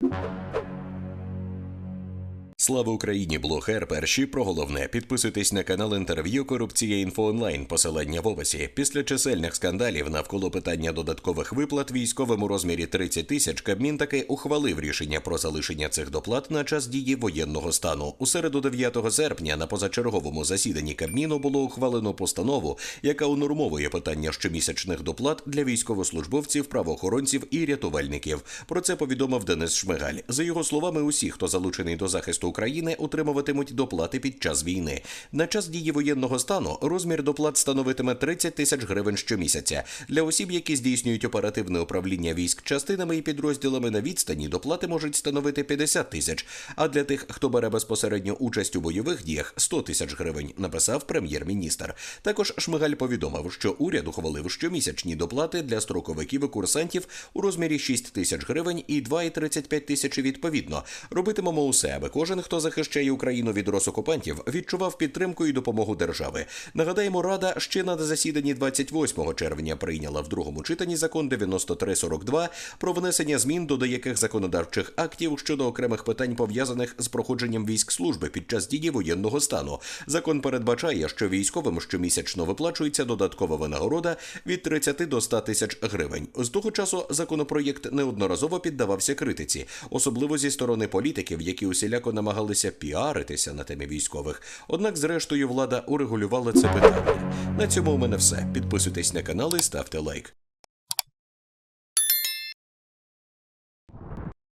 you Слава Україні! Блогер перші про головне. Підписуйтесь на канал інтерв'ю Корупція інфо онлайн. Посилання в описі. Після чисельних скандалів навколо питання додаткових виплат військовим у розмірі 30 тисяч Кабмін таки ухвалив рішення про залишення цих доплат на час дії воєнного стану. У середу 9 серпня на позачерговому засіданні Кабміну було ухвалено постанову, яка унормовує питання щомісячних доплат для військовослужбовців, правоохоронців і рятувальників. Про це повідомив Денис Шмигаль. За його словами, усі, хто залучений до захисту України, отримуватимуть доплати під час війни. На час дії воєнного стану розмір доплат становитиме 30 тисяч гривень щомісяця. Для осіб, які здійснюють оперативне управління військ частинами і підрозділами на відстані, доплати можуть становити 50 тисяч. А для тих, хто бере безпосередню участь у бойових діях, 100 тисяч гривень, написав прем'єр-міністр. Також Шмигаль повідомив, що уряд ухвалив щомісячні доплати для строковиків і курсантів у розмірі 6 тисяч гривень і 2,35 тисячі відповідно. Робитимемо усе, аби кожен, хто захищає Україну від росокупантів, відчував підтримку і допомогу держави. Нагадаємо, рада ще на засіданні 28 червня прийняла в другому читанні закон 9342 про внесення змін до деяких законодавчих актів щодо окремих питань пов'язаних з проходженням військ служби під час дії воєнного стану. Закон передбачає, що військовим щомісячно виплачується додаткова винагорода від 30 до 100 тисяч гривень. З того часу законопроєкт неодноразово піддавався критиці, особливо зі сторони політиків, які усіляко намагалися піаритися на темі військових. Однак, зрештою, влада урегулювала це питання. На цьому у мене все. Підписуйтесь на канал і ставте лайк.